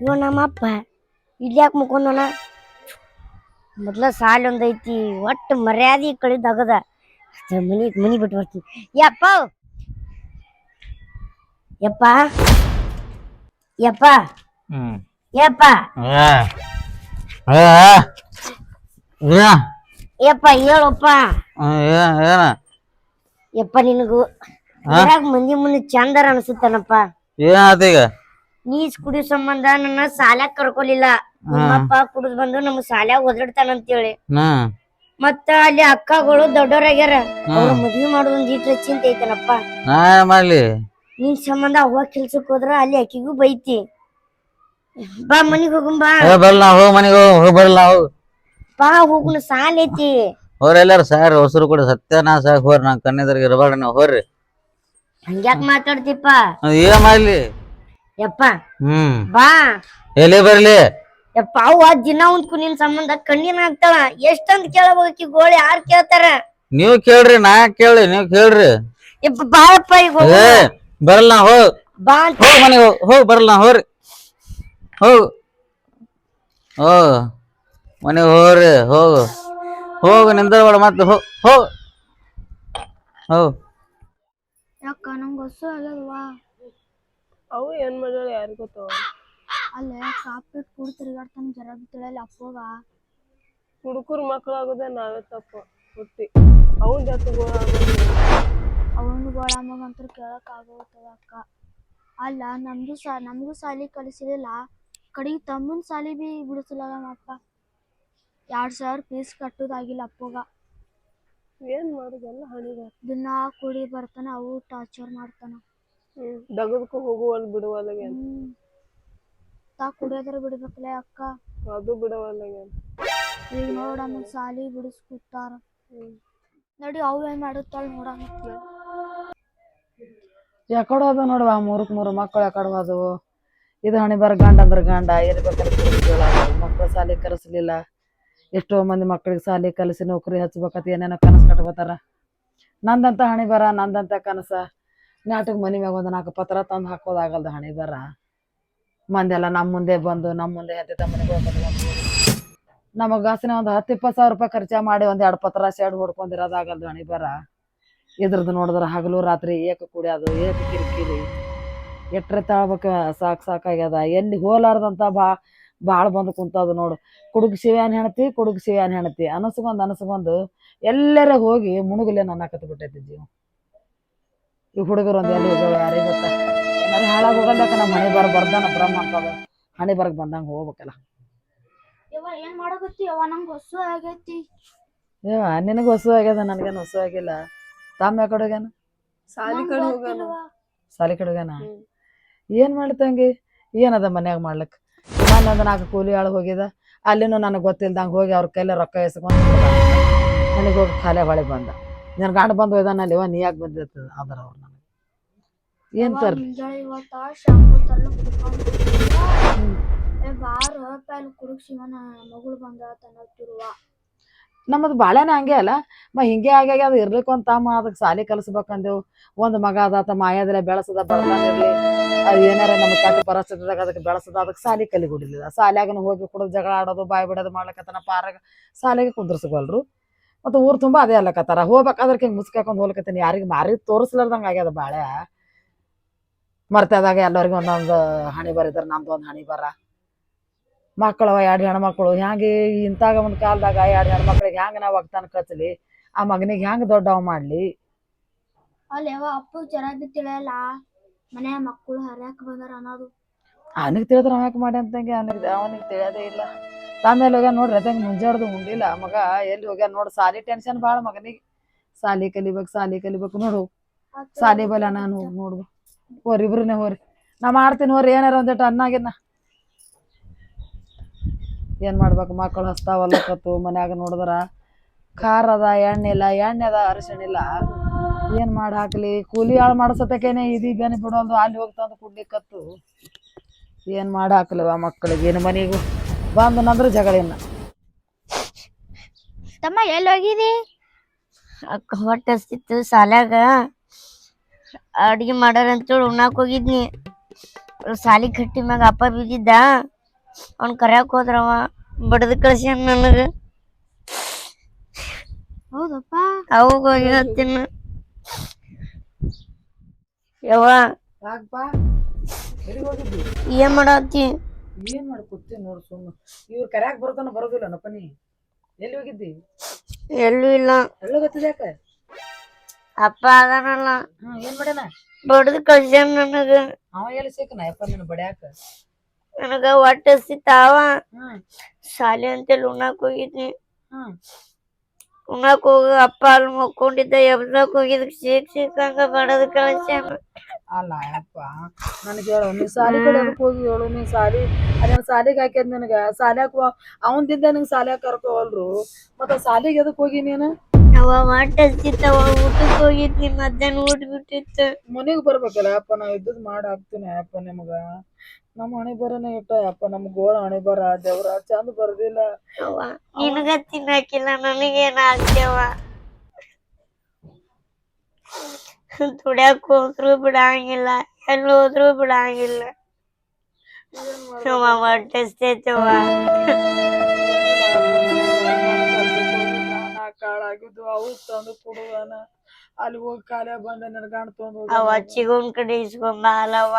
ಇವ ನಮ್ಮಪ್ಪ ಇಲ್ಯಾಕೆ ಯಾಕೆ ಮುಕೊಂಡನ ಮೊದ್ಲ ಸಾಲ ಒಂದೈತಿ ಒಟ್ಟು ಮರ್ಯಾದೆ ಕಳಿದಾಗದ ಮನಿ ಮನಿ ಬಿಟ್ಟು ಬರ್ತೀನಿ. ಯಪ್ಪ! ಯಪ್ಪ! ಯಪ್ಪ! ಯಪ್ಪ! ಯಪ್ಪ ಹೇಳಪ್ಪ. ಏನ? ಯಪ್ಪ ನಿನಗೂ. ಊರಾಗ್ ಮಂದಿ ಮುಂದೆ ಚಂದರ ಅನ್ಸುತ್ತಾನಪ್ಪ. ಏನಾತ ಈಗ? ನೀಸ್ ಕುಡಿಯೋ ಸಂಬಂಧ ನನ್ನ ಸಾಲ್ಯಾಗ ಕರ್ಕೊಲಿಲ್ಲ. ನಿಮ್ಮಪ್ಪ ಕುಡಿದ್ ಬಂದು ನಮ್ ಸಾಲ್ಯಾಗ ಹೇಳಿ ಹಾ. ಮತ್ತ ಅಲ್ಲಿ ಅಕ್ಕಗಳು ದೊಡ್ಡವರಾಗ್ಯಾರ ಅವ್ರ ಮದ್ವಿ ಮಾಡೋದೊಂದ್ ಚಿಂತೆ ಐತನಪ್ಪ. ನಾ ಏನ್ ಮಾಡ್ಲಿ? ನಿನ್ ಸಂಬಂಧ ಅವ್ವ ಕೆಲ್ಸಕ್ ಹೋದ್ರ ಅಲ್ಲಿ ಅಕ್ಕಿಗೂ ಬೈತಿ. ಬಾ ಮನಿಗ್ ಹೋಗು ಬಾ. ಏ ಬರಲ್ಲ ನಾ ಹೋಗ್ ಮನೆಗೆ ಹೋಗ್ ಹೋಗ್ ಬರ್ಲ ಹೋಗ್. ಬಾ ಹೋಗುನ ಸಾಲ ಐತಿ. ಹೋರ್ ಎಲ್ಲಾರು ಸಾರ್ ಹೊಸರು ಕೂಡ ಸತ್ಯನಾಶ ಹೋರ್ ನಾ ಕಣ್ಣಿದ್ರಿಗೆ ಇರಬಾರ್ದು ನೀವು ಹೋರ್ರಿ. ಹಂಗ್ಯಾಕ್ ಮಾತಾಡ್ತಿಪ್ಪ? ಏನ್ ಮಾಡ್ಲಿ? ಯಪ್ಪ ಹ್ಮ್. ಬಾ. ಎಲ್ಲಿ ಬರ್ಲಿ? ಯಪ್ಪ ಅವ್ವ ದಿನ ಒಂದ್ಕು ನಿನ್ ಸಂಬಂಧ ಕಣ್ಣಿನ ಆಗ್ತಾಳ ಎಷ್ಟಂತ ಕೇಳಬೇಕಿ ಗೋಳಿ ಯಾರ್ ಕೇಳ್ತಾರ? ನೀವ್ ಕೇಳ್ರಿ ನಾ ಕೇಳ್ರಿ ಕೇಳಿ ನೀವ್ ಕೇಳ್ರಿ. ಯಪ್ಪ ಬಾಪ್ಪ ಈಗ ಏ ಬರಲ್ಲ ಹೋ. ಹೋಗ್ ಬಾ ಅಂತ ಹೋಗ್ ಹೋ ಹೋಗ್ ಹೋಗ್ ಬರಲ್ಲ ನಾ ಹೋಗ್ರಿ ಹೋಗ್. ಹೋಗ್ ಮನೆಗೆ ಹೋಗ್ರಿ ಹೋಗು. ಹೋಗು ನಿಂದ್ರಬೇಡ ಮತ್ತೆ ಹೋಗ್ ಹೋಗ್. ಹೋಗ್. ಯಾಕ? ನಂಗೆ ಹೊಸ ಅಲ್ಲದವಾ ಅವು ಏನ್ ಮಾಡ್ಯಾಳ ಯಾರು ಗೊತ್ತವ ಅಲ್ಲೇ ಕಾಪಿಟ್ ಕುಡ್ ತಿರ್ಗಾಡ್ತಾನ ಜರ ತಿಳಿಯಲ್ಲ ಅಪ್ಪಗ. ಹುಡುಗರ್ ಮಕ್ಳಾಗೋದೇ ನಾವೇ ತಪ್ಪು ಹುಟ್ಟಿ. ಅವನ್ ಜೊತೆಗೋಳ ಅವನು ಗೋಳಮ್ಮಗ ಅಂತ ಕೇಳಕ್ ಆಗೋಗ್ತದ ಅಕ್ಕ. ಅಲ್ಲ ನಮ್ದು ಸಾ ನಮಗೂ ಸಾಲಿ ಕಲಿಸಲಿಲ್ಲ ಕಡೆಗೆ ತಮ್ಮನ ಸಾಲಿ ಬಿ ಬಿಡಿಸಲ್ಲ ನಮ್ಮಪ್ಪ ಎರಡು ಸಾವಿರ ಫೀಸ್ ಕಟ್ಟೋದಾಗಿಲ್ಲ ಅಪ್ಪಗ. ಏನ್ ಮಾಡುದೆಲ್ಲ ಹಣಿದ ದಿನಾ ಕುಡಿ ಬರ್ತಾನ ಅವು ಟಾರ್ಚರ್ ಮಾಡ್ತಾನ. ಹ್ಮ್ ದಗದ್ಕು ಹೋಗುವಲ್ ಬಿಡುವಲ್ಲಾಗೇನ್ ತಾ ಕುಡಿಯೋದ್ರ ಬಿಡ್ಬೇಕಲ್ಲ ಅಕ್ಕ? ಅದು ಬಿಡವಲ್ಲಾಗೇನ್ ಈಗ ನೋಡ ನಮಗ್ ಸಾಲಿ ಬಿಡಿಸ್ಕೊತಾರ ಹ್ಮ್. ನಡಿ ಅವು ಏನ್ ಮಾಡುತ್ತಾಳ ನೋಡಮ್ಮ ಯಾಕಡೆ ಹೋದ ನೋಡುವ ಮೂರಕ್ ಮೂರು ಮಕ್ಕಳು ಯಾಕಡೆ ಹೋದವು? ಇದು ಹಣಿ ಬರ ಗಂಡ ಅಂದ್ರ ಗಂಡ ಇರ್ಬೇಕಾದ್ರೆ ಮಕ್ಕಳು ಸಾಲಿ ಕಲಿಸ್ಲಿಲ್ಲ ಎಷ್ಟೋ ಮಂದಿ ಮಕ್ಕಳಿಗೆ ಸಾಲಿ ಕಲಿಸಿ ನೌಕರಿ ಹಚ್ಬೇಕಂತ ಏನೇನೋ ಕನಸು ಕಟ್ಕೋತಾರ ನಂದಂತ ಹಣೆ ಬರ, ನಂದಂತ ಕನಸ. ನಾಟಕ ಮನೆ ಮ್ಯಾಗ ಒಂದು ನಾಲ್ಕು ಪತ್ರ ತಂದು ಹಾಕೋದಾಗಲ್ದ ಹಣೆ ಬರ. ಮಂದೆಲ್ಲ ನಮ್ಮ ಮುಂದೆ ಬಂದು ನಮ್ಮ ಮುಂದೆ ಎಂತ ಮನೆಗೆ ನಮಗೆ ಗಾಸಿನ ಒಂದು ಹತ್ತು ಇಪ್ಪತ್ತು ಸಾವಿರ ರೂಪಾಯಿ ಖರ್ಚು ಮಾಡಿ ಒಂದು ಎರಡು ಪತ್ರ ಶೆಡ್ ಹೊಡ್ಕೊಂಡಿರೋದಾಗಲ್ದು ಹಣೆ ಬರ. ಇದ್ರದ್ದು ನೋಡಿದ್ರೆ ಹಗಲು ರಾತ್ರಿ ಏಕ ಕುಡಿಯೋದು ಏಕ ಕಿರಿಕಿರಿ. ಎಟ್ರೆ ತಾಳ್ಬೇಕ ಸಾಕು ಸಾಕಾಗ್ಯದ. ಎಲ್ಲಿ ಹೋಲಾರ್ದಂಥ ಬಾ ಭಾಳ ಬಂದು ಕುಂತದ ನೋಡು. ಕುಡುಗ್ ಶಿವ್ಯಾನ್ ಹೆಣತಿ ಕುಡುಗ್ ಶಿವ್ಯಾನ್ ಹೆಣತಿ. ಅನಸ್ಕೊಂಡ್ ಅನಸ್ಕೊಂಡು ಎಲ್ಲರ ಹೋಗಿ ಮುಣುಗಲೇ ನನ್ನ ಕತ್ ಬಿಟ್ಟೈತಿ ಜೀವ. ಈ ಹುಡುಗರು ಒಂದು ಎಲ್ಲಿ ಹೋಗ್ಯಾವ ಯಾರಿಗೆ ಗೊತ್ತ? ಏನಾರ ಹಾಳಾಗಿ ಹೋಗಲ್ಲಕ ನಮ್ಮ ಹಣೆ ಬರ ಬರ್ದಾನ ಬ್ರಹ್ಮ ಅಂತದ ಹಣೆ ಬರಕ್ ಬಂದಂಗ ಹೋಗ್ಬೇಕಲ್ಲ. ಯವ್ವ ಏನ್ ಮಾಡಕತ್ತಿ ಯವ್ವ? ನಂಗೆ ಹೊಸ ಆಗೈತಿ. ಏ ನಿನಗೆ ಹೊಸ ಆಗ್ಯದ ನನಗೇನು ಹೊಸ ಆಗಿಲ್ಲ. ತಾಮ ಯಾಕಡೆ ಹೋಗ್ಯಾನ? ಸಾಲಿ ಕಡುಗೇನ ಕಡೆ? ಸಾಲಿ ಕಡೆ ಹೋಗ್ಯಾನ? ಏನ್ ಮಾಡ್ತಂಗಿ ಏನದ ಮನ್ಯಾಗ ಮಾಡ್ಲಿಕ್? ಮೊನ್ನೆ ಒಂದು ನಾಲ್ಕು ಕೂಲಿ ಆಳು ಹೋಗಿದ. ಅಲ್ಲಿನೂ ನನಗೆ ಗೊತ್ತಿಲ್ದಂಗೆ ಹೋಗಿ ಅವ್ರ ಕೈಲಿ ರೊಕ್ಕ ಎಸ್ಕೊಂಡು ನನಗೆ ಹೋಗಿ ಖಾಲಿ ಹೊಳೆ ಬಂದ. ನನ್ನ ಗಂಡ ಬಂದು ಹೋಯ್ದಾನ ಅಲ್ಲಿ ನೀ ಯಾಕೆ ಬಂದಿರ್ತದ ಆದ್ರೆ ಅವ್ರು ನನಗೆ. ಏನ್ ತರ್ಲಿ? ಬಾರ ಮಗಳು ಬಂದ ತನ್ನತ್ತಿರುವ ನಮ್ಮದು ಬಾಳೆನ ಹಂಗೆ ಅಲ್ಲ. ಮ ಹಿಂಗೆ ಆಗ್ಯಾಗ ಅದು ಇರ್ಲಿಕ್ಕೆ ಒಂದು ತಮ್ಮ ಅದಕ್ಕೆ ಸಾಲಿ ಕಲಿಸ್ಬೇಕಂದೇವು. ಒಂದು ಮಗ ಅದ ತಮ್ಮ ಮಾಯದಲ್ಲೇ ಬೆಳೆಸದ ಬರ್ದಾನಿರ್ಲಿ ಅದು ಏನಾರ ನಮ್ಮ ಕೆಟ್ಟ ಪರಿಸ್ಥಿತಿದಾಗ ಅದಕ್ಕೆ ಬೆಳೆಸದ, ಅದಕ್ಕೆ ಸಾಲಿ ಕಲಿಗುಡಿಲಿಲ್ಲ. ಸಾಲ್ಯಾಗನು ಹೋಗಿ ಕುಡಿದು ಜಗಳ ಆಡೋದು, ಬಾಯಿ ಬಿಡೋದು ಮಾಡ್ಲಕತ್ತನ, ಪಾರಾಗ ಸಾಲಿಗೆ ಕುಂದ್ರಸ್ಕೊಲ್ರು ಮತ್ತು ಊರು ತುಂಬ ಅದೇ ಅಲ್ಲಕತ್ತಾರ. ಹೋಗ್ಬೇಕಾದ್ರೆ ಹಿಂಗೆ ಮುಸ್ಕಾಕೊಂಡು ಹೋಗ್ಲಕತ್ತೀನಿ. ಯಾರಿಗೆ ಮಾರಿ ತೋರಿಸ್ಲಾರ್ದಂಗೆ ಆಗ್ಯದ ಬಾಳೆ ಮರ್ತದಾಗ ಎಲ್ಲರಿಗೂ ಒಂದೊಂದು ಹಣಿ ಬರಿದಾರೆ ನಮ್ದು ಒಂದು ಹಣಿ ಬರ. ಮಕ್ಕಳವ ಎರಡು ಹೆಣ್ಮಕ್ಳು. ಹ್ಯಾಂಗೆ ಇಂತಾಗ ಒಂದು ಕಾಲದಾಗ ಎರಡು ಹೆಣ್ಮಕ್ಳಿಗೆ ಹ್ಯಾಂಗ ನಾವು ಒಗ್ತಾನ ಕಚ್ಚಲಿ ಆ ಮಗನಿಗೆ ಹ್ಯಾಂಗ ದೊಡ್ಡವ ಮಾಡ್ಲಿ? ಅಲ್ಲಿ ಯಾವ ಅಪ್ಪು ಬಿ ತಿಳಿಯಲ್ಲ ಮನೆ ಮಕ್ಕಳು ಹರ್ಯಾಕ ಬಂದಾರ ಅನ್ನೋದು. ಅವನಿಗೆ ತಿಳಿದ್ರೆ ಅವ್ಯಾಕೆ ಮಾಡಿ ಅಂತಂಗೆ ಅವನಿಗೆ ಅವನಿಗೆ ತಿಳಿಯೋದೇ ಇಲ್ಲ. ತಾಮೇಲೆ ಹೋಗ್ಯಾನ ನೋಡ್ರಿ ಅದಂಗೆ ಮುಂಜಾಡ್ದು ಉಂಡಿಲ್ಲ. ಮಗ ಎಲ್ಲಿ ಹೋಗ್ಯಾನ ನೋಡು ಸಾಲಿ ಟೆನ್ಷನ್ ಭಾಳ ಮಗನಿಗೆ. ಸಾಲಿ ಕಲಿಬೇಕು ಸಾಲಿ ಕಲಿಬೇಕು ನೋಡು. ಸಾಲಿ ಬಲ ನಾನು ನೋಡು ಹೋರಿ ಇಬ್ರನ್ನೇ ಹೋರಿ. ನಾ ಮಾಡ್ತೀನಿ ಹೋರಿ ಏನಾರ ಒಂದಿಟ್ಟು ಅನ್ನಾಗಿನ್ನ ಏನ್ ಮಾಡ್ಬೇಕು? ಮಕ್ಕಳು ಹಸ್ತಾವಲ್ಲ ಕತ್ತು ಮನ್ಯಾಗ ನೋಡಿದ್ರ. ಖಾರ ಅದ, ಎಣ್ಣೆ ಇಲ್ಲ, ಎಣ್ಣೆ ಅದ, ಅರಿಶಿಣ ಇಲ್ಲ. ಏನ್ ಮಾಡಿ ಹಾಕಲಿ? ಕೂಲಿ ಹಾಳು ಮಾಡ್ಸತಕೇನೆ ಇದೀ ಬೆನೆ ಬಿಡೋದು ಅಲ್ಲಿ ಹೋಗ್ತಂದು ಕುಡ್ಲಿಕ್ಕತ್ತು ಏನ್ ಮಾಡಿ ಆ ಮಕ್ಕಳಿಗೆ ಏನು ಮನೆಗೂ ಬಂದು ನಂದ್ರ ಜಗಳಿನ ತಮ್ಮ ಎಲ್ಲಿ ಹೋಗಿದಿ ಅಕ್ಕ ಹೊಟ್ಟೆ ಹಸ್ತಿತ್ತು ಸಾಲ್ಯಾಗ. ಅಡ್ಗೆ ಮಾಡೋರಂತೇಳಿ ಉಣ್ಣಾಕ್ ಹೋಗಿದ್ನಿ. ಸಾಲಿ ಕಟ್ಟಿ ಮ್ಯಾಗ ಅಪ್ಪ ಬಿದ್ದಿದ್ದ. ಅವ್ನ್ ಕರ್ಯಾಕ್ ಹೋದ್ರವ ಬಡದ್ ಕಳ್ಸ್ಯಾನ ನನಗ. ಹೌದಪ್ಪ. ಅವಾಗ ಹೇಳ್ತೀನಿ. ಯವ್ವ ಯಾಕಪ್ಪ? ಎಲ್ಲಿಗೆ ಹೋಗಿದ್ದಿ? ಏನ್ ಮಾಡತ್ತಿ ಏನ್ ಮಾಡ ಕೂತೀನಿ ನೋಡು ಸುಮ್ಮನೆ ಇವ್ರು ಕರ್ಯಾಕ್ ಬರ್ತಾನ ಬರೋದಿಲ್ಲ ನಪ್ಪನಿ ಎಲ್ಲಿ ಹೋಗಿದ್ದಿ? ಎಲ್ಲೂ ಇಲ್ಲ. ಎಲ್ಲೂ ಗೊತ್ತಿದೆ ಯಾಕ? ಅಪ್ಪ ಅದಾನಲ್ಲ. ಹ್ಮ್ ಏನ್ ಮಾಡ್ಯಾನ? ಬಡದ್ ಕಳ್ಸ್ಯಾನ ನನಗ. ಅವ ಎಲ್ಲಿ ಸಿಕ್ಕನ ಯಪ್ಪ ನಿನ್ನ ಬಡ್ಯಾಕ. ನನಗ ಒಟ್ಟ ಸಿತಾವ ಶಾಲೆ ಅಂತೇಳಿ ಉಣ್ಣಾಕ್ ಹೋಗಿದ್ನಿ. ಉಣ್ಣಾಕ್ ಹೋಗ ಅಪ್ಪ ಅಲ್ಲಿ ಮಕ್ಕೊಂಡಿದ್ದ ಎಬ್ಸಕ್ ಹೋಗಿದ್ ಶೀಕ್ ಶೀಕಂಗ ಬಡದ ಕಳ್ಸ್ಯಾನ. ಅಲ್ಲ ಅಪ್ಪ ನನಗೆ ಹೇಳು ನೀ ಸಾಲಿ ಕಡೆ ಅದಕ್ಕೆ ಹೋಗಿ ಹೇಳು ನೀ ಸಾಲಿ ಅದೇನು ಸಾಲಿಗೆ ಹಾಕ್ಯದ ನಿನಗ ಸಾಲ್ಯಾಕ ಅವಂದಿಂದ ನಂಗೆ ಸಾಲ್ಯಾಕ ಕರ್ಕೋವಲ್ರು. ಮತ್ತ ಸಾಲಿಗೆ ಎದಕ್ ಹೋಗಿ ನೀನು? ಅವ ಹೊಟ್ಟ ಹಸಿತಾವ ಊಟಕ್ಕೆ ಹೋಗಿದ್ನಿ ಮಧ್ಯಾಹ್ನ ಊಟ ಬಿಟ್ಟಿತ್ತು. ಮನೆಗೆ ಬರ್ಬೇಕಲ್ಲ ಅಪ್ಪ ನಾ ಇದ್ದದ್ ಮಾಡಿ ಹಾಕ್ತೀನಿ ಅಪ್ಪ ನಿಮ್ಗ. ನಮ್ಮ ಹಣೆ ಬರನೇ ಇಟ್ಟ ಅಪ್ಪ ನಮ್ ಗೋಳ ಹಣೆ ಬರ ದೇವ್ರ ಚಂದ ಬರ್ದಿಲ್ಲ. ಅವ್ವ ನಿನಗ ತಿನ್ನಕಿಲ್ಲ ನನಗೇನ ಆಗ್ತೇವ ದುಡ್ಯಾಕ್ ಹೋದ್ರು ಬಿಡಂಗಿಲ್ಲ ಎಲ್ಲಿ ಹೋದ್ರು ಬಿಡಂಗಿಲ್ಲ. ಅವ್ವ ಹೊಟ್ಟೆ ಹಸ್ದೈತವ್ವ ನಾ ಕಾಳಾಗಿದ್ದು ಅವು ತಂದು ಕೊಡುವನ. ಅಲ್ಲಿ ಹೋಗಿ ಕಾಲ ಬಂದ ನನ್ ಗಂಡ ತೊಂದು ಅವ ಚಿಗುನ್ ಕಡೆ ಇಸ್ಕೊಂಡ್ ಬಾಲವ್ವ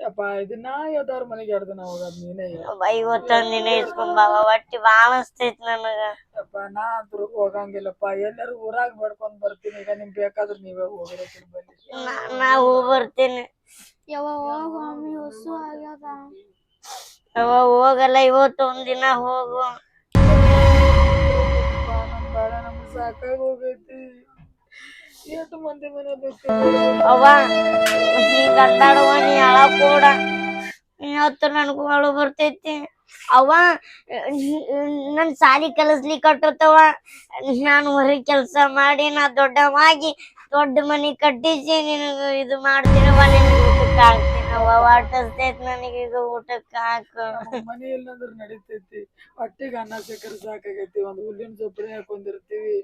ಯಪ್ಪ ಇದನ್ನ ಯಾವ್ದಾರ ಮನೆಗೆ ದಿನ ಹೋಗೋದ್ ನೀನೇ ಇವತ್ತೊಂದ್ ದಿನ ಇಸ್ಕೊಂಡ್ ಬಾವ ಒಟ್ಟಿ ಬಾಳ ಹಸ್ತೈತ್ ನನಗ. ಯಪ್ಪ ನಾ ಅಂತ್ರು ಹೋಗಂಗಿಲ್ಲಪ್ಪ ಎಲ್ಲರೂ ಊರಾಗ ಬಡ್ಕೊಂಡ್ ಬರ್ತೀನಿ ಈಗ ನಿಮ್ ಬೇಕಾದ್ರೆ ನೀವೇ ಹೋಗಿರೋ ಬಲ್ಲಿ ನಾ ನಾ ಹೋಗ್ ಬರ್ತೀನಿ. ಯವ್ವ ಹೋಗ ಹೊಸು ಆಗ್ಯದ. ಅವ ಹೋಗಲ್ಲ ಇವತ್ತು ದಿನ ಹೋಗು. ನಮ್ ಬೇಡ ನಮ್ಗೆ ಸಾಕಾಗಿ ಹೋಗೈತಿ. ಎಷ್ಟು ಮಂದಿ ಮನೆ ಬೇಕು ಅವ್ವ ಗಂಡಾಡವ್ವ ನೀ ಅಳಕ್ ಕೂಡ ಇವತ್ತು ನನಗೂ ಅಳು ಬರ್ತೈತಿ. ಅವ ನನ್ ಸಾಲಿ ಕಲಸ್ಲಿ ಕಟ್ಟತವ ನಾನು ಹೊರಗೆ ಕೆಲಸ ಮಾಡಿ, ನಾ ದೊಡ್ಡವಾಗಿ ದೊಡ್ಡ ಮನಿ ಕಟ್ಟಿಸಿ, ನಿನಗ ಇದು ಮಾಡ್ತಿರವ ನಿನ್ ಊಟಕ್ಕೆ ನನಗೆ ಇದು ಊಟಕ್ಕೆ ಹಾಕು. ಮನೆ ಅನ್ನ ಸಿಕ್ಕರೆ ಸಾಕಾಗೈತಿ. ಒಂದ್ ಹುಲ್ಲಿನ ಸೊಪ್ಪರಿ ಹಾಕೊಂಡಿರ್ತೀವಿ.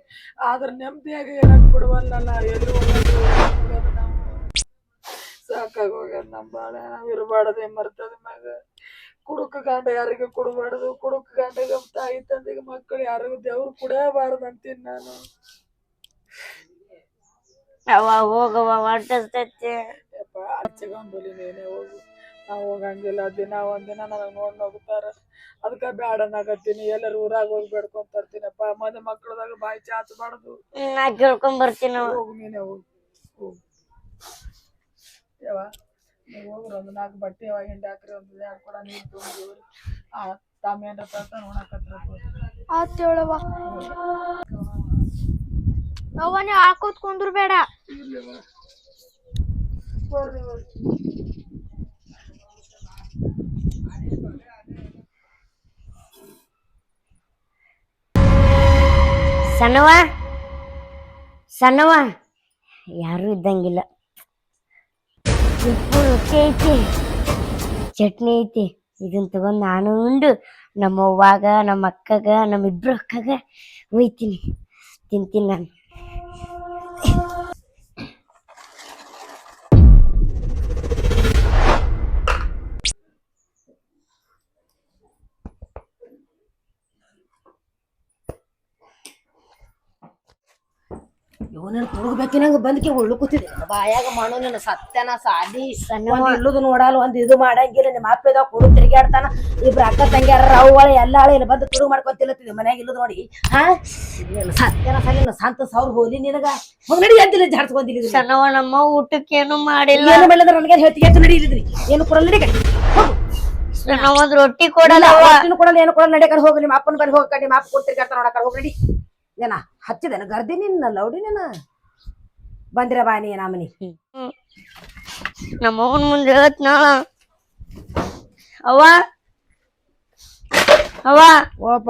ಆದ್ರ ನೆಮ್ಮದಿಯಾಗಿ ಇರಕ್ ಬಿಡುವಲ್ಲಲ್ಲ. ಎಲ್ಲಿ ಹೋಗೋದು ನಮ್ಮ ಬಾಳೆ. ನಾವು ಇರಬಾರ್ದೆ ಮರ್ತದ ಮ್ಯಾಗ. ಕುಡುಕ ಗಂಡ ಯಾರಿಗೂ ಕೊಡಬಾರ್ದು. ಕುಡುಕ ಗಂಡಗ ತಾಯಿ ತಂದೆಗೆ ಮಕ್ಕಳು ಯಾರಿಗೂ ದೇವ್ರು ಕುಡಿಯಬಾರ್ದು ಅಂತೀನಿ ನಾನು. ಅವ ಹೋಗವ ಯಪ್ಪ ಹಚ್ಕೊಂಬಲಿ ನೀನೇ ಹೋಗು. ನಾವು ಹೋಗಂಗಿಲ್ಲ. ದಿನ ಒಂದಿನ ನನಗೆ ನೋಡಿ ಹೋಗ್ತಾರ ಅದಕ್ಕೆ ಬ್ಯಾಡ ನಾಗತ್ತೀನಿ. ಎಲ್ಲರೂ ಊರಾಗ ಹೋಗಿ ಬೇಡ್ಕೊಂಡ್ ತರ್ತೀನಪ್ಪ ಮನೆ ಮಕ್ಕಳದಾಗ ಬಾಯಿ ಚಾಚಬಾರ್ದು. ನಾ ಕೇಳ್ಕೊಂಡ್ ಬರ್ತೀನಿ ಹೋಗು ನೀನೇ ಹೋಗು. ಹೋಗು. ಯವ್ವ ನೀವು ಹೋಗ್ರಿ ಒಂದು ನಾಲ್ಕು ಬಟ್ಟೆ ಅವ ಹಿಂಡಿ ಹಾಕ್ರಿ ಒಂದು ಎರಡು ಕೊಡ ನೀರು ತುಂಬಿವ್ರಿ ಆ ತಮ್ಮ ಏನ್ರ ತರ್ತಾನ ಉಣಕತ್ರ ಆತ್ ಹೇಳವ್ವ. ಯವ್ವ ನೀ ಹಾಕೋತ್ ಕುಂದ್ರ ಬೇಡ. ಸಣ್ಣವ ಸಣ್ಣವ ಯಾರು ಇದ್ದಂಗಿಲ್ಲ. ಐತಿ ಚಟ್ನಿ ಐತಿ. ಇದನ್ನ ತಗೊಂಡ್ ನಾನು ಉಂಡು ನಮ್ಮ ಅವ್ವಾಗ, ನಮ್ಮ ಅಕ್ಕಗ, ನಮ್ಮ ಇಬ್ರು ಅಕ್ಕಗ ಒಯ್ತೀನಿ. ತಿಂತೀನಿ ನಾನು. ಇವನ ತುಡುಗ್ಬೇಕಿನಂಗ ಬಂದ್ಕೆ ಉಳ್ಳು ಕೂತಿದೆ ಬಾಯಾಗ ಮಾಡೋ ನನ್ನ ಸತ್ಯನ ಸಾಲಿ. ಇಲ್ಲದು ನೋಡಲ್ಲ ಒಂದ್ ಇದು ಮಾಡಂಗಿಲ್ಲ. ನಿಮ್ಮ ಅಪ್ಪದ ಕುಡು ತಿರುಗಾಡ್ತಾನ ಇಬ್ರ ಅಕ್ಕ ತಂಗ್ಯಾರ ಅವಳ ಎಲ್ಲ ಇಲ್ಲಿ ಬಂದು ತುಡುಗ್ ಮಾಡ್ಕೊಂತಿಲ್ಲತ್ತಿದ್ದೆ ಮನ್ಯಾಗ ಇಲ್ಲದ ನೋಡಿ. ಹಾ? ಸತ್ಯನ ಸಾಲಿ ನನ್ನ ಸಂತ ಸಾವಿರ ಹೋಲಿ ನಿನಗ. ಹೋಗ್ ನಡಿ ಅಂತಿಲ್ಲ ಜಾಡ್ಸ್ಕೊಂತಿಲ್ಲ ಸಣ್ಣವ ನಮ್ಮ ಊಟಕ್ಕೆ ಏನು ಮಾಡಿಲ್ಲ. ಏನು ಮೇಲೆ ನನಗೆ ಹೆಚ್ಚಿಗೆ ಹೆಚ್ಚು ನಡಿ ಇಲ್ಲಿದ್ರಿ. ಏನು ಕೊಡಲ್ಲ ನಡಿ ಕಡೆ ಹೋಗು ರೊಟ್ಟಿ ಕೊಡಲ್ಲ. ಏನು ಕೊಡಲ್ಲ. ನಡಿ ಕಡೆ ಹೋಗಿ. ನಿಮ್ಮ ಅಪ್ಪನ ಬಳಿ ಹೋಗಿ. ನಿಮ್ಮ ಅಪ್ಪ ಕೊಟ್ಟು ತಿರ್ಗಾಡ್ತಾನ ನೋಡ ಕಡೆ ಹೋಗಿ ನಡಿ. ಏನ ಹಚ್ಚಿದೇನ ಗರ್ದಿ ನಿನ್ನ ಲೌಡಿ ನೀನ ಬಂದಿರ ಬಾ ನೀ ನಮ್ಮನಿ. ನಮ್ಮ ಅವನ್ ಮುಂದೆ ಹೇಳತ್ನಾಳ ಅವ್ವ. ಅವ್ವ. ಓಪ.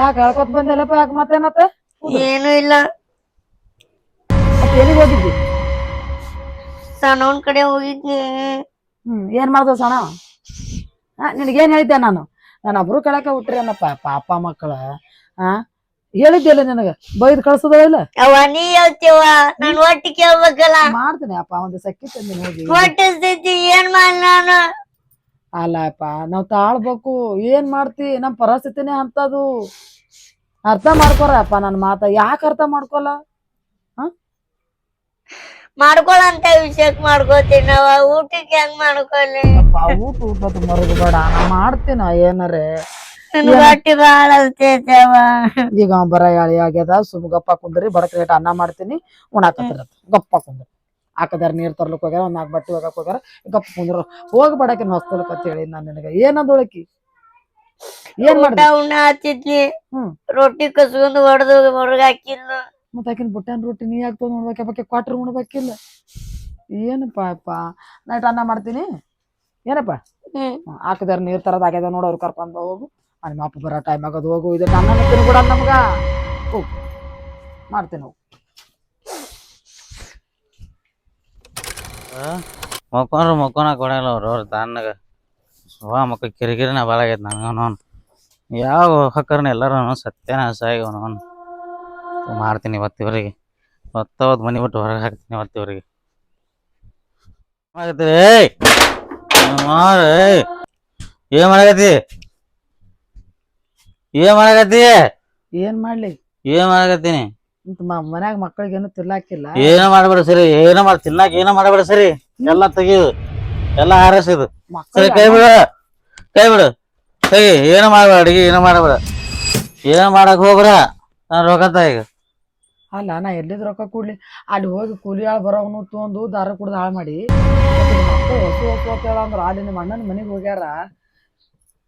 ಯಾಕೆ ಹೇಳ್ಕೊತ ಬಂದಿಲ್ಲಪ್ಪ ಯಾಕೆ ಮತ್ತೇನತ್ತ ಏನು ಇಲ್ಲ. ಮತ್ತೆ ಎಲ್ಲಿಗೆ ಹೋಗಿದ್ದಿ? ಸಣ್ಣವನ್ ಕಡೆ ಹೋಗಿದ್ನಿ. ಹ್ಮ್ ಏನ್ ಮಾಡ್ದ ಸಣ ನಿನಗೇನ್ ಹೇಳಿದ್ದೆ ನಾನು? ನಾನು ಒಬ್ರು ಕಳಕ ಅನ್ನಪ್ಪ ಪಾಪ ಮಕ್ಕಳ. ಆ? ಹೇಳಿದ್ದೆಲ್ಲ ನಿನಗ? ಬೈದ್ ಕಳ್ಸದ ಇಲ್ಲ ಅವ್ವ ನೀ ಹೇಳ್ತೀವ ನಾನ್ ಒಟ್ಟಿ ಕೇಳ್ಬೇಕಲ್ಲ. ಮಾಡ್ತೀನಿ ಅಪ್ಪ ಒಂದು ಸಕ್ಕಿ ತಂದಿನಿ ಹೋಗಿ ಹೊಟ್ಟೆ ಸ್ಥಿತಿ ಏನ್ ಮಾಡಿ ನಾನು? ಅಲ್ಲಪ್ಪ ನಾವ್ ತಾಳ್ಬೇಕು. ಏನ್ ಮಾಡ್ತಿ? ನಮ್ ಪರಿಸ್ಥಿತಿನೇ ಅಂತದು. ಅರ್ಥ ಮಾಡ್ಕೊರಪ್ಪ ನನ್ ಮಾತ. ಯಾಕ ಅರ್ಥ ಮಾಡ್ಕೊಲ್ಲ? ಮಾಡ್ಕೊಳಂತ ವಿಷಯಕ್ ಮಾಡ್ಕೋತೀನಿ ನಾವ ಊಟಕ್ಕೆ ಹೆಂಗ್ ಮಾಡ್ಕೊಳ್ಳಿ ಅಪ್ಪ ಊಟ ಊಟದ ಮರದು ಬೇಡ ನಾ ಮಾಡ್ತೀನ ಏನಾರೆ. ಬಾಳ ಈಗ ಬರ ಯಾಳಿ ಆಗ್ಯದ ಸುಮ್ ಗಪ್ಪ ಕುಂದ್ರಿ ಬಡಕ್ ರೇಟ್ ಅನ್ನ ಮಾಡ್ತೀನಿ ಉಣಾಕತ್ರ ಗಪ್ಪ ಕುಂದ್ರಿ. ಹಾಕದಾರ ನೀರ್ ತರ್ಲಕ್ ಹೋಗ್ಯಾರ ಒಂದ್ ನಾಲ್ಕು ಬಟ್ಟೆ ಹೋಗಕ್ ಹೋಗ್ಯಾರ ಗಪ್ಪ ಕುಂದ್ರ. ಹೋಗಿ ಬಡಕಿನ ಹೊಸ್ತಲಕ್ ಅಂತ ಹೇಳಿ ನಾನ್ ನಿನಗ. ಏನಂದೊಳಕಿ? ಏನ್ ಮಾಡ್ದೆ? ಉಣ್ಣ ಹ್ಮ್. ರೊಟ್ಟಿ ಕಸ್ಕೊಂಡು ಹೊಡೆದು ಹೊರಗಾಕಿಲ್ಲ ಮತ್ತ ಆಕಿನ ಬುಟ್ಟನ್ ರೊಟ್ಟಿ ನೀ ಯಾಕೆ ತೊಗೊಂಡ್ ಉಣ್ಬೇಕ ಬಗ್ಗೆ ಕ್ವಾಟ್ರ್ ಉಣ್ಬೇಕಿಲ್ಲ. ಏನಪ್ಪ ಅಪ್ಪ? ನೈಟ್ ಅನ್ನ ಮಾಡ್ತೀನಿ. ಏನಪ್ಪ? ಹಾಕಿದಾರ ನೀರ್ ತರದ್ ಆಗ್ಯದ ನೋಡು ಅವ್ರು ಕರ್ಕೊಂಡ್ ಹೋಗು. ನಿಮ್ಮ ಅಪ್ಪ ಬರೋ ಟೈಮ್ ಆಗೋದು ಹೋಗು. ಇದು ಅನ್ನ ಕೂಡ ನಮ್ಗ ಹೋಗು. ಮಾಡ್ತೀನಿ ಮಕ್ಕೊಂಡ್ರ ಮಕ್ಕೊನ ಕೊಡಲ್ಲ ಅವ್ರು, ಅವ್ರ ತಣ್ಣಗ. ಸುವಾ ಮಕ್ಕ ಕಿರಿಕಿರಿನ ಭಾಳ ಆಗೈತೆ ಯಾವ ಹಕ್ಕರ್ನ ಎಲ್ಲರೂ ಸತ್ಯನ ಅವನು ಮಾಡ್ತೀನಿ ಇವತ್ತಿವರೆಗೆ ಹೊತ್ತವತ್ತು ಮನೆ ಬಿಟ್ಟು ಹೊರಗೆ ಹಾಕ್ತೀನಿ ಏಯ್! ಮಾರ ಏಯ್! ಏನ್ ಮಾಡಕತ್ತಿ? ಏನ್ ಮಾಡಕತ್ತಿ? ಏನ್ ಮಾಡ್ಲಿ? ಏನ್ ಮಾಡಕತ್ತೀನಿ? ಇಂತ ಮನ್ಯಾಗ ಮಕ್ಕಳಿಗೆ ಏನು ತಿರ್ಲಾಕಿಲ್ಲ ಏನ ಮಾಡ್ಬೇಡ ಸರಿ ಏನ ಮಾಡ ತಿನ್ನಾಕ ಏನ ಮಾಡಬೇಡ ಸರಿ. ಎಲ್ಲ ತೆಗಿಯೋದು ಎಲ್ಲ ಹಾರಸಿದು ಸರಿ ಕೈ ಬಿಡ ಕೈ ಬಿಡು. ಸರಿ ಏನು ಮಾಡ್ಬೇಡ ಅಡಿಗೆ ಏನ ಮಾಡ್ಬೇಡ. ಏನ ಮಾಡಕ್ ಹೋಗ್ರ ನಾನು ರೊಕ್ಕ ಈಗ. ಅಲ್ಲ ನಾ ಎಲ್ಲಿದ್ ರೊಕ್ಕ ಕೊಡ್ಲಿ? ಅಲ್ಲಿ ಹೋಗಿ ಕೂಲಿ ಆಳ್ ಬರೋವನು ತೊಂದು ದಾರ ಕುಡ್ದು ಹಾಳು ಮಾಡಿ. ಮಕ್ಕಳು ಹೊಸು ಹೊಸು ಹೇಳ ಅಂದ್ರ ಅಲ್ಲಿ ನಿಮ್ಮ ಅಣ್ಣನ ಮನೆಗೆ ಹೋಗ್ಯಾರ.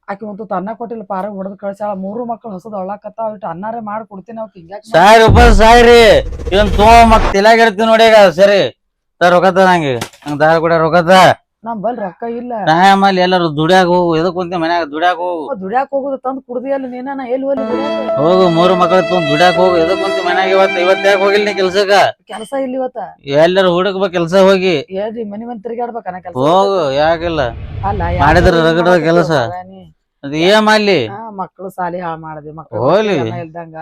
ಆಕಿ ಒಂದು ಅನ್ನ ಕೊಟ್ಟಿಲ್ಲ ಪಾರ ಹೊಡೆದು ಕಳ್ಸಾಳ ಮೂರು ಮಕ್ಳು ಹೊಸದು ಒಳಕತ್ತ ಅವಿಟ್ಟು ಅನ್ನಾರೇ ಮಾಡಿ ಕೊಡ್ತೀನಿ ಅವ್ಕೆ ಹಿಂಗ? ಸಾಯ್ರಿ ಉಪ ಸಾಯ್ರಿ. ಇವನ್ ತೋ ಮತ್ ತಿಲಾಗ ಇಡ್ತೀನಿ ನೋಡಿ ಈಗ ಸರಿ. ಸರ್ ಹೊಗತ್ತ ನಂಗೆ. ನಂಗೆ ದಾರ ಕೂಡ ಹೊಗತ್ತ ನಮ್ ಬಲ್ ರೊಕ್ಕ ಇಲ್ಲ. ಆಮೇಲೆ ಎಲ್ಲರೂ ದುಡ್ಯಾಗ ಹೋಗು ಎದಕ್ ಕುಂತಿ ಮನ್ಯಾಗ ದುಡ್ಯಾಗ ಹೋಗು. ದುಡಿಯಾಕ ಹೋಗುದು ತಂದು ಕುಡ್ದಿ ಅಲ್ಲಿ ನೀನ ನಾ ಎಲ್ಲಿ ಹೋಗಿ? ಹೋಗು ಮೂರು ಮಕ್ಕಳು ತೊಗೊಂಡ್ ದುಡ್ಯಾಕ ಹೋಗು ಎದಕ್ ಕುಂತಿ ಮನ್ಯಾಗ ಇವತ್ತ ಇವತ್ತು ಯಾಕೆ ಹೋಗಿಲ್ಲ ನೀ ಕೆಲ್ಸಕ್ಕ? ಕೆಲಸ ಇಲ್ಲ ಇವತ್ತ. ಎಲ್ಲರೂ ಹುಡುಕ್ಬೇಕು ಕೆಲ್ಸ ಹೋಗಿ. ಹೇಳ್ರಿ ಮನಿ ಮಂದಿ ತಿರ್ಗಾಡ್ಬೇಕನ ಕೆಲಸ ಹೋಗು ಯಾಕಿಲ್ಲ. ಅಲ್ಲ ಮಾಡಿದ್ರ ರಗಡ ಕೆಲಸ. ನೀ? ಅದ್ ಏನ್ ಮಾಡ್ಲಿ? ಆ, ಮಕ್ಳು ಸಾಲಿ ಹಾಳು ಮಾಡದೆ ಮಕ್ಳು ಹೋಗ್ಲಿ. ಇಲ್ದಂಗ.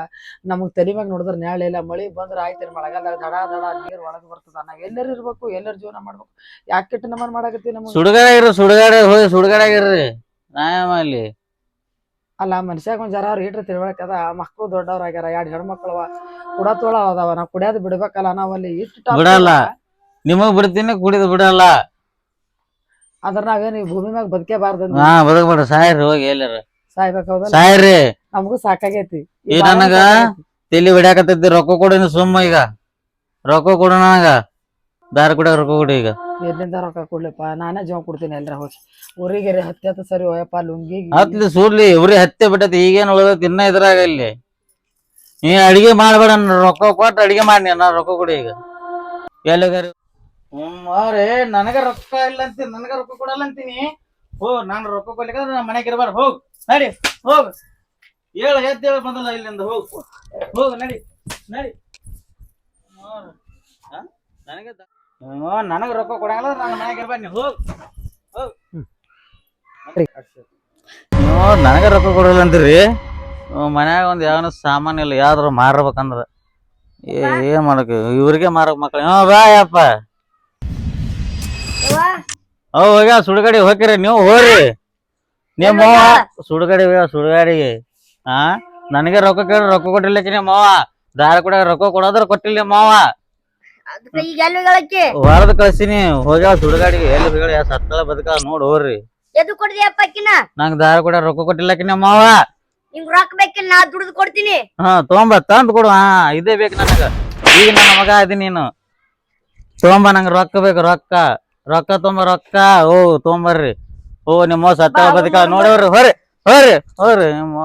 ನಮಗ್ ತಲೆ ಮ್ಯಾಗ ನೋಡಿದ್ರ ನ್ಯಾಳ ಇಲ್ಲ ಮಳಿ ಬಂದ್ರ ಆಯ್ತು ಮಳೆಗಾಲದಾಗ ದಡ ದಡ ನೀರ್ ಒಳಗ್ ಬರ್ತದ ನಾ ಎಲ್ಲರೂ ಇರ್ಬೇಕು ಎಲ್ಲರೂ ಜೀವನ ಮಾಡ್ಬೇಕು. ಯಾಕೆ ನಮನ್ ಮಾಡಾಕತ್ತಿ ನಮಗ್? ಸುಡುಗಾಡಾಗಿರ್ರಿ ಸುಡುಗಾಡ ಹೋಗಿ ಸುಡುಗಾಡಾಗಿರ್ರಿ ನಾ ಏನ್ ಮಾಡ್ಲಿ? ಅಲ್ಲ ಮನುಷ್ಯಾಗ ಒಂದ್ ಜರ ಅವ್ರ ತಿಳ್ಕೊಳಕದ ಮಕ್ಳು ದೊಡ್ಡವ್ರಾಗ್ಯಾರ ಎರಡ್ ಹೆಣ್ಮಕ್ಳು ಅವ. ಕುಡ ತೋಳ ಅದಾವ ನಾವ್ ಕುಡಿಯೋದ್ ಬಿಡ್ಬೇಕಲ್ಲ ನಾವ್ ಅಲ್ಲಿ ಇಟ್ಟು ಬಿಡಲ್ಲ. ನಿಮಗ್ ಬಿಡ್ತೀನಿ ಕುಡಿದ್ ಬಿಡಲ್ಲ. ಅದ್ರ ನೀವು ಭೂಮಿ ಮ್ಯಾಗ ಬದುಕೇಬಾರ್ದು ಹಾ ಬದಕ್ಬೇಡ ಸಾಯ್ರಿ ಹೋಗಿ ಎಲ್ಲಾರ. ಸಾಯ್ರಿ. ನಮಗೂ ಸಾಕಾಗೈತಿ. ಈ ನನಗ ತಲಿ ಬಿಡಾಕತ್ತೈತಿ ರೊಕ್ಕ ಕೊಡಿನ ಸುಮ್ಮ ಈಗ. ರೊಕ್ಕ ಕೊಡು ನನಗ. ದಾರ ಕೂಡ ರೊಕ್ಕ ಕೊಡಿ ಈಗ. ಎಲ್ಲಿಂದ ರೊಕ್ಕ ಕೊಡ್ಲಿಪ್ಪ? ನಾನೇ ಜೀವ ಕೊಡ್ತೀನಿ ಎಲ್ರ ಹೋಗಿ. ಊರಿಗೆ ಹತ್ತಿ ಹತ್ತು ಸರಿ ಹೋಯಪ್ಪ ಲುಂಗಿ ಹತ್ಲಿ ಸೂರ್ಲಿ ಇವ್ರಿ ಹತ್ತೆ ಬಿಟ್ಟೈತಿ ಈಗೇನು ಉಳ್ದೈತಿ ಇನ್ನ ಇದ್ರಾಗ ಇಲ್ಲಿ. ನೀ ಅಡಿಗೆ ಮಾಡ್ಬೇಡ ರೊಕ್ಕ ಕೊಟ್ಟು ಅಡಿಗೆ ಮಾಡಿ ನಾ ರೊಕ್ಕ ಕೊಡಿ ಈಗ. ಎಲ್ಲಿಗಾರ? ಹ್ಮ್ ಅವ್ರೆ ನನಗ ರೊಕ್ಕ ಇಲ್ಲ ಅಂತೀನಿ ನನಗ ರೊಕ್ಕ ಕೊಡಲ್ಲ ಅಂತೀನಿ. ಹೋ ನಾನು ರೊಕ್ಕ ಕೊಡ್ಲಿಕ್ಕೆ ನಮ್ಮ ಮನೆಗೆ ಇರಬಾರ ಹೋಗ್ ನಡಿ ಹೋಗ್. ಹೇಳ ಎದ್ದು ಬಂದಲ್ಲ ಇಲ್ಲಿಂದ ಹೋಗ್. ಹೋಗ್ ನಡಿ ನಡಿ? ನನಗೆ ನನಗ ರೊಕ್ಕ ಕೊಡಂಗಿಲ್ಲ ನನ್ನ ಮನೆಗೆ ಇರ್ಬಾರ್ದು ನೀ ಹೋಗ್. ಹೋಗ್. ನನಗೆ ರೊಕ್ಕ ಕೊಡಲ್ಲ ಅಂತೀರಿ ಮನ್ಯಾಗ ಒಂದ್ ಯಾವನ ಸಾಮಾನ್ ಇಲ್ಲ ಯಾವ್ದಾರ ಮಾರ್ಬೇಕಂದ್ರ. ಏ ಏನ್ ಮಾಡಕ್ ಇವ್ರಿಗೆ ಮಾರಕ್ ಮಕ್ಳು ಹ್ಞೂ ಬಾ ಯಪ್ಪ. ಅವ್ ಹೋಗ್ಯ ಸುಡುಗಾಡಿ ಹೋಗ್ರಿ ನೀವು ಹೋಗ್ರಿ. ನಿಮ್ಮ ಸುಡುಗಾಡಿ ಹೋಗ್ಯಾವ ಸುಡುಗಾಡಿಗೆ. ಹಾ ನನಗೆ ರೊಕ್ಕ ಕೇಳಿ ರೊಕ್ಕ ಕೊಟ್ಟಿರ್ಲಿಕ್ಕೆ ನಿಮ್ಮ ಮಾವ ದಾರ ಕೂಡ ರೊಕ್ಕ ಕೊಡೋದ್ರ ಕೊಟ್ಟಿಲ್ಲ ನಿಮ್ಮ ಹೇಳಕ್ಕೆ ಹೊರದ್ ಕಳ್ಸಿನಿ ಹೋಗ್ಯಾವ ಸುಡುಗಾಡಿಗೆ. ಎಲ್ಲಿ ಹೋಗ್ಯಾಳ? ಸತ್ತಳ ಬದುಕ ನೋಡ್ ಹೋಗ್ರಿ. ಎದು ಕೊಡ್ದಿಯಪ್ಪ ಅಕ್ಕಿನ? ನಂಗ್ ದಾರ ಕೂಡ ರೊಕ್ಕ ಕೊಟ್ಟಿಲ್ಲಕ್ಕೆ ನಿಮ್ಮ ಅವ್ವ. ನಿಂಗ್ ರೊಕ್ಕ ಬೇಕಿಲ್ಲ ನಾ ದುಡ್ದು ಕೊಡ್ತೀನಿ. ಹಾ ತೊಗೊಂಬ ತಂದ್ ಕೊಡು. ಹಾ ಇದೇ ಬೇಕು ನನಗ. ಈಗ ನನ್ನ ಮಗ ಅದಿ ನೀನು. ತೊಗೊಂಬ ನಂಗ ರೊಕ್ಕ ಬೇಕು ರೊಕ್ಕ. ರೊಕ್ಕ ತೊಂಬ ರೊಕ್ಕ ಓ ತೊಂಬರ್ರಿ. ಓ ನಿಮ್ಮ ಸತ್ತ ಬದುಕ ನೋಡವ್ರಿ ಹೊರಿ ಹೊರಿ ಹೊರಿ ನಿಮ್ಮ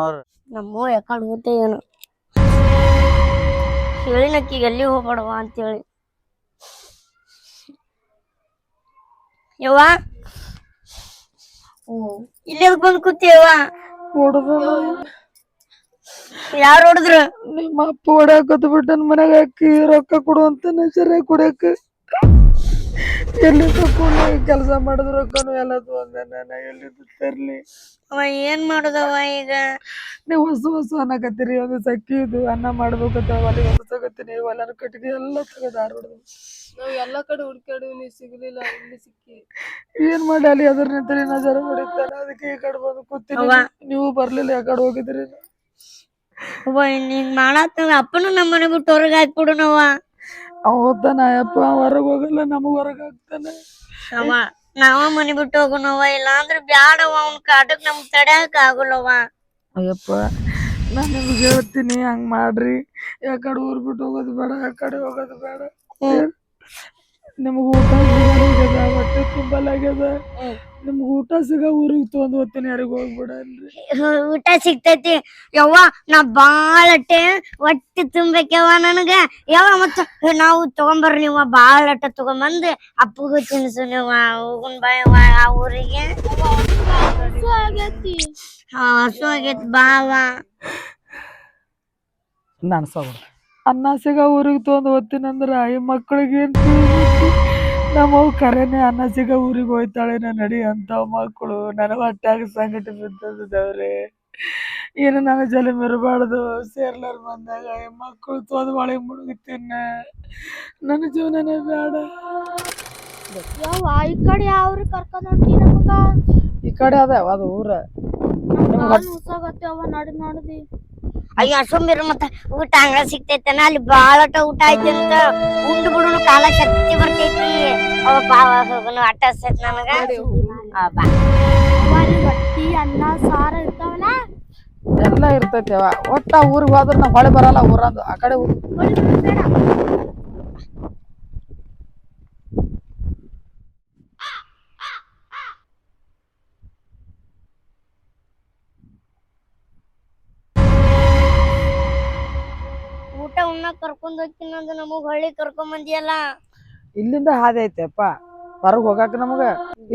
ನಮ್ಮ ಯಾಕಡೆ ಹೋತೆ ಏನು? ಹೇಳಿನಕ್ಕಿಗೆ ಎಲ್ಲಿ ಹೋಗ್ಬೇಡವ ಅಂತೇಳಿ. ಯವ್ವ? ಇಲ್ಲಿ ಬಂದು ಕೂತಿಯವ್ವ ಯಾರು ಹೊಡೆದ್ರು? ನಿಮ್ಮ ಅಪ್ಪ ಹೊಡ್ಯಾಕತ್ ಬಿಟ್ಟನ್ ಮನೆಗೆ ಹಾಕಿ ರೊಕ್ಕ ಕೊಡು ಅಂತ ಸರಿಯಾಗಿ ಕುಡಿಯಕ. ಎಲ್ಲಿಂದ ಕೂಲಿ ಕೆಲಸ ಮಾಡಿದ್ರು ರೊಕ್ಕನು ಎಲ್ಲ ತೊಗೊಂಡೆ ನಾನು ಎಲ್ಲಿಂದ ತರ್ಲಿ? ಅವ ಏನ್ ಮಾಡುದವ ಈಗ? ನೀವು ಹೊಸ ಹೊಸ ಅನ್ನಕತ್ತೀರಿ ಒಂದು ಸಕ್ಕಿ ಇದು ಅನ್ನ ಮಾಡ್ಬೇಕಂತ ಒಲೆ ಹೊಸ ತಗೋತೀನಿ ಒಲೆನ ಕಟ್ಟಿಗೆ ಎಲ್ಲ ತಗೋದು ನಾವು ನಾವ್ ಎಲ್ಲಾ ಕಡೆ ಹುಡ್ಕಾಡಿವಿ ಸಿಗಲಿಲ್ಲ ಸಿಗ್ಲಿಲ್ಲ ಇಲ್ಲಿ ಸಿಕ್ಕಿ. ಏನ್ ಮಾಡಿ ಅಲ್ಲಿ ಅದ್ರ ನಿಂತರಿ ನಜರ ಹೊಡಿತಾನೆ ಅದಕ್ಕೆ ಈ ಕಡೆ ಬಂದು ಕೂತೀನಿ ನೀವು ಬರ್ಲಿಲ್ಲ ಆ ಕಡೆ ಹೋಗಿದ್ರಿ. ಅವ್ವ ನೀನ್ ಮಾಡತ್ತ ಅಪ್ಪನು ನಮ್ಮನೆ ಬಿಟ್ಟು ಹೊರಗ್ ಹಾಕ್ಬಿಡು ನಾವ. ಅವ ಹೊರಗೆ ಹೋಗಲ್ಲ ನಮಗ್ ಹೊರಗ್ ಹಾಕ್ತಾನೆ ಅವ ನಾವ ಮನೆ ಬಿಟ್ಟು ಹೋಗೋಣವ ಇಲ್ಲ ಅಂದ್ರೆ ಬ್ಯಾಡವ ಅವ್ನ ಕಾಟಕ್ ನಮ್ಗ್ ತಡ್ಯಾಕ ಆಗುಲ್ಲವ ಅಯ್ಯಪ್ಪ ನಾನು ನಿಮ್ಗೆ ಹೇಳ್ತೀನಿ ಹಂಗ್ ಮಾಡ್ರಿ. ಯಾಕಡೆ ಊರ್ ಬಿಟ್ಟು ಹೋಗೋದು ಬೇಡ ಆ ಕಡೆ ಹೋಗೋದು ಬೇಡ. ನಿಮ್ಗೆ ಊಟ ಸಿಗದ ಹೊಟ್ಟೆ ತುಂಬಲಾಗ್ಯದ ನಿಮ್ಗೆ ಊಟ ಸಿಗ ಊರಿಗೆ ತೊಗೊಂಡ್ ಹೋಗ್ತೀನಿ ಯಾರಿಗೆ ಹೋಗ್ಬಿಡಲ್ರಿ ಊಟ ಸಿಗ್ತೈತಿ. ಯವ್ವ ನಾ ಬಾಳ ಹೊಟ್ಟೆ ಹೊಟ್ಟೆ ತುಂಬೇಕ್ಯವ್ವ ನನಗ. ಯವ್ವ ಮತ್ತ ನಾವು ತಗೊಂಬರ್ಲಿವ ಬಾಳಟ ತಗೊಂಬಂದ್ ಅಪ್ಪಗೂ ತಿನ್ಸು ನೀವ ಹೋಗುನ್ ಬಾ ಯವ್ವ ಆ ಊರಿಗೆ. ಹಾ, ಹಸು ಆಗೈತಿ ಬಾವ. ನಾನು ಸೌಡ ಅನ್ನ ಸಿಗ ಊರಿಗೆ ತೊಗೊಂಡು ಓದ್ತೀನಂದ್ರೆ ಈ ಮಕ್ಳಿಗೇನು ನಮ್ಮವ್ ಕರೆನೆ ಅನ್ನ ಸಿಗ ಊರಿಗೆ ಹೋಯ್ತಾಳೆ ನಾ ನಡಿ ಅಂತ ಮಕ್ಕಳು. ನನಗೆ ಹೊಟ್ಯಾಗ ಸಂಕಟ ಬಿದ್ದದವ್ರೆ ಏನು ನನಗೆ ಜಲ ಮಿರಬಾರ್ದು? ಸೇರ್ಲರ್ ಬಂದಾಗ ಈ ಮಕ್ಕಳು ತೊಂದು ಒಳಗೆ ಮುಳುಗುತ್ತೀನ ನನ್ನ ಜೀವನನೇ ಬೇಡ. ಈ ಕಡೆ ಯಾವ್ರಿ ಕರ್ಕೊಂಡ್ ಹೊಂಟಿ ನಮಗ? ಈ ಕಡೆ ಅದ ಅದು ಊರ? ನಾನು ಅವ ನಡಿ ನಡ್ದಿ. ಅಯ್ಯೋ ಸುಮ್ಮಿರು ಮತ್ತ ಊಟ ಹಂಗ ಸಿಗ್ತೈತನ? ಅಲ್ಲಿ ಬಾಳಟ ಊಟ ಐತಿ ಅಂತ ಉಂಡು ಬಿಡುನು ಕಾಲ ಶಕ್ತಿ ಬರ್ತೈತಿ. ಅವ ಬಾವ ಹೋಗುನು ಅಟ್ಟ ಹಸ್ತೈತ್ ನನಗ. ಆ, ಬಾ. ಅಲ್ಲಿ ಅನ್ನ ಸಾರ ಇರ್ತಾವಲ್ಲ? ಎಲ್ಲ ಇರ್ತೈತಿ ಅವ. ಒಟ್ಟ ಊರಿಗೆ ಹೋದ್ರ ನಾವು ಹೊಳೆ ಬರಲ್ಲ ಊರಂದು. ಆ ಕಡೆ ಊರ್ ಕರ್ಕೊಂಡ್ ಹೋಗ್ತೀನಿ ಅಂದ ನಮಗ್ ಹೊಳ್ಳಿ ಕರ್ಕೊಂಡ್ ಬಂದಿಯಲ್ಲ? ಇಲ್ಲಿಂದ ಹಾದಿ ಐತೆಪ್ಪ ಹೊರಗ್ ಹೋಗಾಕ ನಮಗ?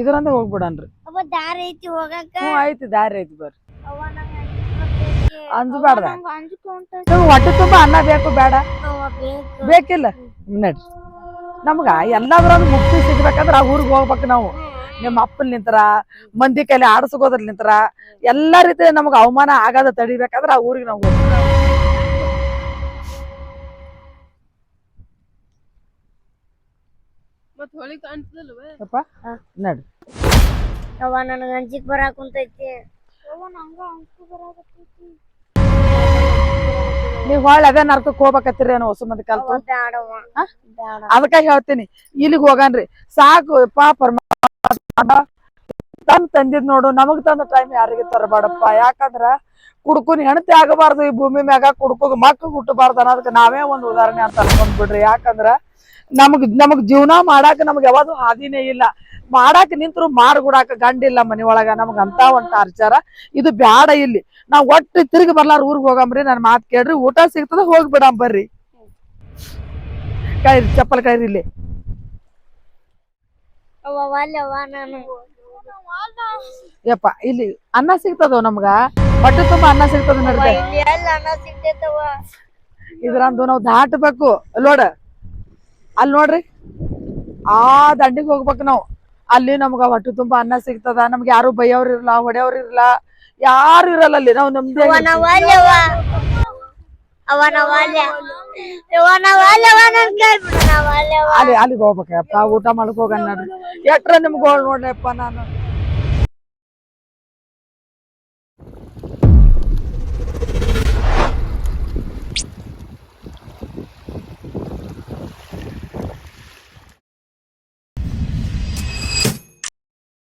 ಇದ್ರಂದ ಹೋಗ್ಬಿಡನ್ರಿ. ಅವ ದಾರಿ ಐತಿ ಹೋಗಾಕ? ಹ್ಞೂ ಐತಿ ದಾರಿ ಐತಿ ಬರ್ರಿ. ಅವ್ವ ನಂಗ್ ಅಂಜಿಕೆ ಅಂಜಬಾರ್ದ? ನಂಗ ಅಂಜಿಕೆ ಹೊಂಟೈತಿ ನಿಮ್ಗೆ ಹೊಟ್ಟೆ ತುಂಬ ಅನ್ನ ಬೇಕು ಬೇಡ. ಅವ್ವ ಬೇಕು. ಬೇಕಿಲ್ಲ? ನಡ್ರಿ. ನಮ್ಗ ಎಲ್ಲಾದ್ರೊಂದು ಮುಕ್ತಿ ಸಿಗ್ಬೇಕಂದ್ರ ಆ ಊರಿಗೆ ಹೋಗ್ಬೇಕು ನಾವು. ನಿಮ್ಮ ಅಪ್ಪನ ನಿಂತರ ಮಂದಿ ಕೈಲಿ ಆಡಸ್ಕೋದ್ರ ನಿಂತರ ಎಲ್ಲಾ ರೀತಿ ನಮ್ಗೆ ಅವಮಾನ ಆಗದ ತಡಿಬೇಕಂದ್ರ ಆ ಊರಿಗೆ ನಾವು ಹೋಗ್ಬೇಕು. ಮತ್ ಹೊಳಿ ಕಾಣ್ತದಲ್ವೇ ಯಪ್ಪ ನಡ್ರಿ ಅವ್ವ ನನಗ ಅಂಜಿಕ್ ಬರಾಕ್ ಕುಂತೈತಿ. ನಂಗ ಬರಾಕತ್ತೈತಿ ನೀವ್ ಹೊಳ್ಳಿ ಅದೇ ನರ್ಕಕ್ ಹೋಗ್ಬೇಕತ್ತೀರಿ ಏನೋ ಹೊಸ ಮಂದಿ ಕಲ್ತು. ಅವ್ವ ಬ್ಯಾಡವ್ವ. ಆ? ಬ್ಯಾಡ. ಅದಕ್ಕ ಹೇಳ್ತೀನಿ ಇಲ್ಲಿಗೆ ಹೋಗನ್ರಿ. ಸಾಕು ಪಾಪ ತಂದ್ ತಂದಿದ್ ನೋಡು ನಮಗ್ ತಂದ ಟೈಮ್ ಯಾರಿಗೆ ತರಬಾಡಪ್ಪ. ಯಾಕಂದ್ರ ಕುಡ್ಕುನ್ ಹೆಣತಿ ಆಗಬಾರ್ದು ಈ ಭೂಮಿ ಮ್ಯಾಗ ಕುಡ್ಕೋಗ ಮಕ್ಕ ಹುಟ್ಟಬಾರ್ದು ಅನ್ನೋದಕ್ಕೆ ನಾವೇ ಒಂದ್ ಉದಾಹರಣೆ ಅಂತ ಅನ್ಕೊಂಡ್ಬಿಡ್ರಿ ಯಾಕಂದ್ರ ನಮಗ್ ನಮಗ್ ಜೀವನ ಮಾಡಾಕ ನಮ್ಗೆ ಯಾವ್ದು ಹಾದಿನೇ ಇಲ್ಲ. ಮಾಡಾಕ ನಿಂತ್ರು ಮಾರ್ಗುಡಾಕ ಗಂಡಿಲ್ಲ ಮನಿ ಒಳಗ ನಮಗ್ ಅಂತ ಒಂದ್ ಟಾರ್ಚಾರ ಇದು ಬ್ಯಾಡ ಇಲ್ಲಿ. ನಾವ್ ಒಟ್ಟು ತಿರುಗಿ ಬರ್ಲಾರ ಊರಿಗೆ ಹೋಗಂಬ್ರಿ ನನ್ ಮಾತ್ ಕೇಳ್ರಿ. ಊಟ ಸಿಗ್ತದ ಹೋಗ್ಬಿಡಂ ಬರ್ರಿ. ಕೈರಿ ಚಪ್ಪಲ್ ಕೈರಿ ಇಲ್ಲಿ. ಯಪ್ಪ ಇಲ್ಲಿ ಅನ್ನ ಸಿಗ್ತದ ನಮ್ಗ? ಹೊಟ್ಟೆ ತುಂಬಾ ಅನ್ನ ಸಿಗ್ತದ ಸಿಗ್ತೈತವ್ವ. ಇದ್ರಂದು ನಾವು ದಾಟಬೇಕು. ನೋಡ ಅಲ್ಲಿ ನೋಡ್ರಿ. ಆ ದಂಡಿಗೆ ಹೋಗ್ಬೇಕು ನಾವು. ಅಲ್ಲಿ ನಮ್ಗೆ ಹೊಟ್ಟೆ ತುಂಬಾ ಅನ್ನ ಸಿಗ್ತದ. ನಮ್ಗೆ ಯಾರು ಬೈಯವ್ರು ಇರಲ್ಲ ಹೊಡೆಯವ್ರು ಇರಲ್ಲ ಯಾರು ಇರಲ್ಲ ಅಲ್ಲಿ. ನಾವು ನಮ್ದು ಅಲ್ಲಿ ಅಲ್ಲಿಗೆ ಹೋಗ್ಬೇಕಪ್ಪ. ಊಟ ಮಾಡಕ್ ಹೋಗಣ ನೋಡ್ರಿ. ಎಟ್ರ ನಿಮ್ಗೆ ನೋಡ್ರಪ್ಪ ನಾನು.